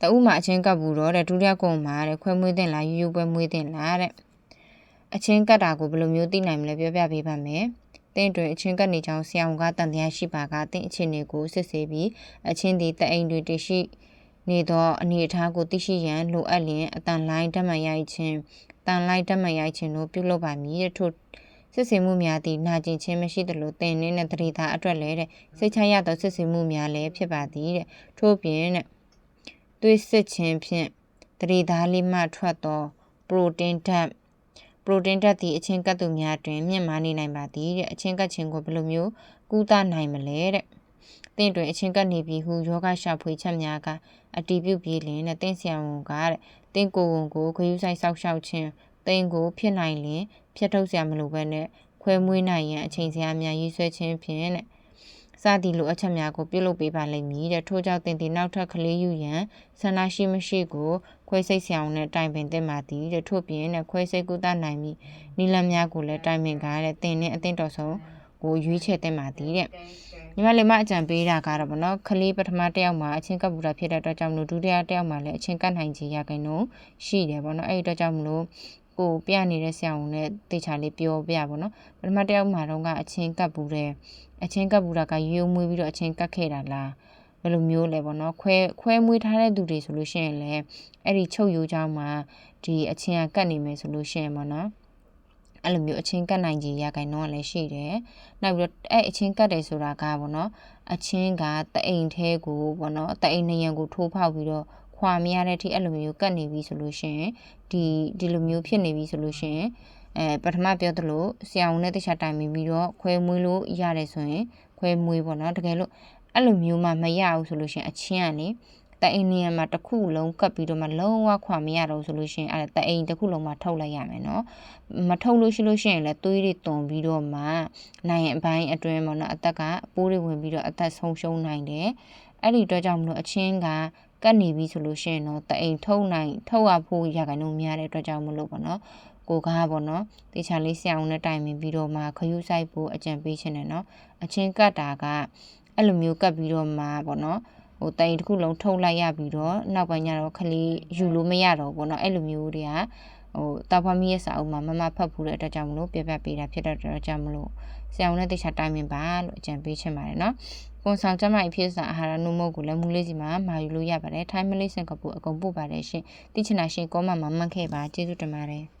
တအုပ်မှာအချင်းကပ်ဘူးတော့တဲ့ဒုတိယကုံမှာတဲ့ခွဲမွေးတင်လားယူယူပွဲမွေးတင်လားတဲ့အချင်းကပ်တာကိုဘယ်လိုမျိုးသိနိုင်မလဲပြောပြပေးပါမယ်တင်းတွင်အချင်းကပ်နေကြောင်းဆရာဝန်ကတန်တရားရှိပါကတင်းအခြေအနေကိုစစ်ဆေးပြီးအချင်းဒီတအိမ်တွေတရှိနေသောအနေအထားကိုသိရှိရန်လိုအပ်လျင်အတန်လိုင်းဓာတ်မှန်ရိုက်ခြင်းတန်လိုက်ဓာတ်မှန်ရိုက်ခြင်းတို့ပြုလုပ်ပါမည်တဲ့ထို့စစ်ဆေးမှုများသည့်နာကျင်ခြင်းမရှိသလိုတင်နေတဲ့တတိသားအတွက်လည်းတဲ့စိတ်ချရသောစစ်ဆေးမှုများလည်းဖြစ်ပါသည်တဲ့ထို့ပြင်တဲ့ သွေးစစ်ခြင်းဖြင့်တတိသားလေးမှထွက်သောပရိုတင်းဓာတ်ပရိုတင်းဓာတ်သည်အချင်းကပ်သူများတွင်မြင့်မားနေနိုင်ပါသည်တဲ့အချင်းကပ်ခြင်းကိုဘယ်လိုမျိုးကူးသနိုင်မလဲတဲ့တင့်တွင်အချင်းကပ်နေပြီဟုယောဂရှာဖွေချက်များကအတီးပြုတ်ပြေးလင်တဲ့တင့်ဆရာဝန်ကတဲ့တင့်ကိုယ်ဝန်ကိုခရူးဆိုင်ဆောက်ရှောက်ခြင်းတိန်ကိုဖြစ်နိုင်လင်ဖြတ်ထုတ်စရာမလိုဘဲနဲ့ခွဲမွေးနိုင်ရန်အချိန်စရာများရေးဆွဲခြင်းဖြင့်တဲ့ စသည်လိုအပ်ချက်များကိုပြုလုပ်ပေးပါလိမ့်မည်တဲ့ထို့ကြောင့်တင်ဒီနောက်ထပ်ကလေးယူရန်ဆန္ဒရှိမရှိကိုခွဲစိတ်ဆောင်နဲ့တိုင်ပင်တင်ပါသည်တဲ့ထို့ပြင်နဲ့ခွဲစိတ်ကုသနိုင်ပြီးနီလန်များကိုလည်းတိုင်ပင်ကားတဲ့တင်နဲ့အသင့်တော်ဆုံးကိုရွေးချယ်တင်ပါသည်တဲ့ညီမလေးမအကြံပေးတာကတော့ဗောနော်ခလေးပထမတစ်ယောက်မှာအချင်းကပ်ပူတာဖြစ်တဲ့အတွက်ကြောင့်မလို့ဒုတိယတစ်ယောက်မှာလည်းအချင်းကပ်နိုင်ခြင်းရခိုင်တော့ရှိတယ်ဗောနော်အဲ့ဒီအတွက်ကြောင့်မလို့ ကိုပြနေတဲ့ဆရာဝန်နဲ့တေချာလေးပြောပြပါတော့ပထမတစ်ယောက်မှာတော့ကအချင်းကပ်ပူတယ်အချင်းကပ်ပူတာကရိုးမွေးပြီးတော့အချင်းကပ်ခဲ့တာလားဘယ်လိုမျိုးလဲပေါ့နော်ခွဲခွဲမွေးထားတဲ့သူတွေဆိုလို့ရှိရင်လည်းအဲ့ဒီချုပ်ရိုးချောင်းမှာဒီအချင်းကကတ်နေမယ်ဆိုလို့ရှိရင်ပေါ့နော်အဲ့လိုမျိုးအချင်းကတ်နိုင်ကြီးရခိုင်တော့လည်းရှိတယ်။နောက်ပြီးတော့အဲ့အချင်းကတ်တယ်ဆိုတာကပေါ့နော်အချင်းကတအိမ်သေးကိုပေါ့နော်တအိမ်နရံကိုထိုးဖောက်ပြီးတော့ ခွာမရတဲ့အထိအဲ့လိုမျိုးကတ်နေပြီဆိုလို့ရှိရင်ဒီဒီလိုမျိုးဖြစ်နေပြီဆိုလို့ရှိရင်အဲပထမပြောသလိုဆရာဝန်နဲ့တခြားတိုင်ပြီးတော့ခွဲမွေးလို့ရတယ်ဆိုရင်ခွဲမွေးပေါ့နော်တကယ်လို့အဲ့လိုမျိုးမှမရဘူးဆိုလို့ရှိရင်အချင်းကနေတအိမ်နေရာမှာတစ်ခုလုံးကပ်ပြီးတော့မှလုံးဝခွာမရတော့ဆိုလို့ရှိရင်အဲ့တအိမ်တစ်ခုလုံးမှာထုတ်လိုက်ရမယ်နော်မထုတ်လို့ရှိလို့ရှိရင်လည်းသွေးတွေတုံပြီးတော့မှနိုင်အပိုင်းအတွင်းပေါ့နော်အသက်ကပိုးတွေဝင်ပြီးတော့အသက်ဆုံးရှုံးနိုင်တယ်အဲ့ဒီအတွက်ကြောင့်မလို့အချင်းက ကတ်နေပြီဆိုလို့ရှိရင်တော့တအိမ်ထုတ်နိုင်ထုတ်ရဖို့ရခိုင်နှုန်းများတဲ့အတွက်ကြောင့်မလို့ပေါ့နော်ကိုကားပေါ့နော်တေချာလေးဆရာအောင်နဲ့တိုင်ပင်ပြီးတော့မှခယူးဆိုင်ဖို့အကြံပေးခြင်းနဲ့နော်အချင်းကတ်တာကအဲ့လိုမျိုးကတ်ပြီးတော့မှပေါ့နော်ဟိုတိုင်တစ်ခုလုံးထုတ်လိုက်ရပြီးတော့နောက်ပိုင်းကျတော့ခလေးယူလို့မရတော့ဘူးเนาะအဲ့လိုမျိုးတွေက ဟိုတာဖွာမီရဲ့စာအုပ်မှာမမဖတ်ဘူးတဲ့အတွက်ကြောင့်မလို့ပြပြပေးတာဖြစ်တဲ့အတွက်ကြောင့်မလို့ဆရာဝန်နဲ့တိကျတိုင်ပင်ပါလို့အကြံပေးချင်ပါတယ်နော်ကွန်ဆောင်ကျမအဖြစ်စာအာဟာရနှုတ်မုတ်ကိုလည်းမူလေးစီမှာမာယူလို့ရပါတယ်ထိုင်းမလေးစင်ကပူအကုန်ပို့ပါတယ်ရှင်သိချင်တာရှင်ကောမှာမှမှတ်ခဲ့ပါကျေးဇူးတင်ပါတယ်